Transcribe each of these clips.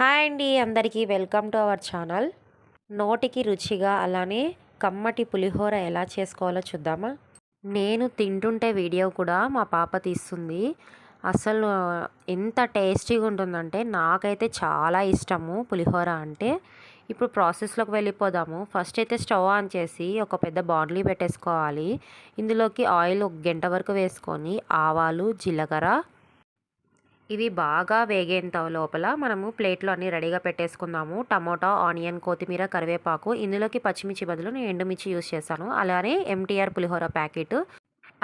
Hi అండి అందరికీ welcome to our channel. నోటికి రుచిగా అలానే కమ్మటి పులిహోర ఎలా చేసుకోవాలో చూద్దామా? నేను తింటుంటే వీడియో కూడా మా పాప తీస్తుంది. అసలు ఎంత టేస్టీగా ఉంటుందంటే నాకైతే చాలా ఇష్టము పులిహోర అంటే. ఇప్పుడు ప్రాసెస్లోకి వెళ్ళిపోదాము. ఫస్ట్ అయితే స్టవ్ ఆన్ చేసి ఒక పెద్ద బాండ్లీ పెట్టేసుకోవాలి. ఇందులోకి ఆయిల్ ఒక గంట వరకు వేసుకొని ఆవాలు జీలకర్ర ఇవి బాగా వేగేంత లోపల మనము ప్లేట్లో అన్ని రెడీగా పెట్టేసుకుందాము. టమోటా ఆనియన్ కొత్తిమీర కరివేపాకు ఇందులోకి పచ్చిమిర్చి బదులు నేను ఎండుమిర్చి యూస్ చేశాను. అలానే ఎంటీఆర్ పులిహోర ప్యాకెట్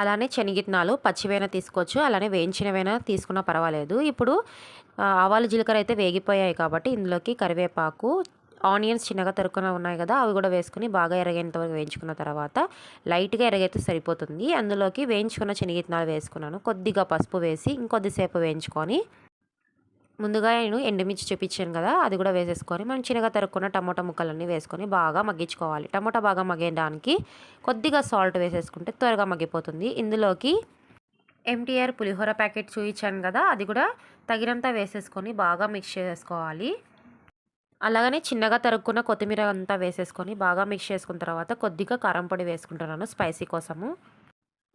అలానే శనగిత్నాలు పచ్చివైనా తీసుకోవచ్చు అలానే వేయించినవైనా తీసుకున్నా పర్వాలేదు. ఇప్పుడు ఆవాలు జీలకర్ర అయితే వేగిపోయాయి కాబట్టి ఇందులోకి కరివేపాకు ఆనియన్స్ చిన్నగా తరుక్కున ఉన్నాయి కదా అవి కూడా వేసుకుని బాగా ఎరగేంత వరకు వేయించుకున్న తర్వాత లైట్గా ఎరగైతే సరిపోతుంది. అందులోకి వేయించుకున్న శనగిత్నాలు వేసుకున్నాను. కొద్దిగా పసుపు వేసి ఇంకొద్దిసేపు వేయించుకొని ముందుగా నేను ఎండుమిర్చి చూపించాను కదా అది కూడా వేసేసుకొని మనం చిన్నగా తరుక్కున్న టమోటా ముక్కలన్నీ వేసుకొని బాగా మగ్గించుకోవాలి. టమోటా బాగా మగ్గేయడానికి కొద్దిగా సాల్ట్ వేసేసుకుంటే త్వరగా మగ్గిపోతుంది. ఇందులోకి ఎంటీఆర్ పులిహోర ప్యాకెట్ చూపించాను కదా అది కూడా తగినంత వేసేసుకొని బాగా మిక్స్ చేసుకోవాలి. అలాగనే చిన్నగా తరుక్కున్న కొత్తిమీర అంతా వేసేసుకొని బాగా మిక్స్ చేసుకున్న తర్వాత కొద్దిగా కారం పొడి వేసుకుంటున్నాను స్పైసీ కోసము.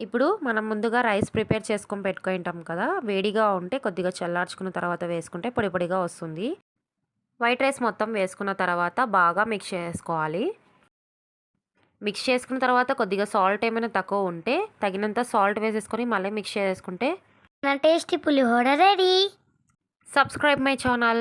ఇప్పుడు మనం ముందుగా రైస్ ప్రిపేర్ చేసుకొని పెట్టుకుంటాం కదా వేడిగా ఉంటే కొద్దిగా చల్లార్చుకున్న తర్వాత వేసుకుంటే పొడి పొడిగా వస్తుంది. వైట్ రైస్ మొత్తం వేసుకున్న తర్వాత బాగా మిక్స్ చేసుకోవాలి. మిక్స్ చేసుకున్న తర్వాత కొద్దిగా సాల్ట్ ఏమైనా తక్కువ ఉంటే తగినంత సాల్ట్ వేసేసుకొని మళ్ళీ మిక్స్ చేసుకుంటే నా tasty pulihora ready. Subscribe my channel.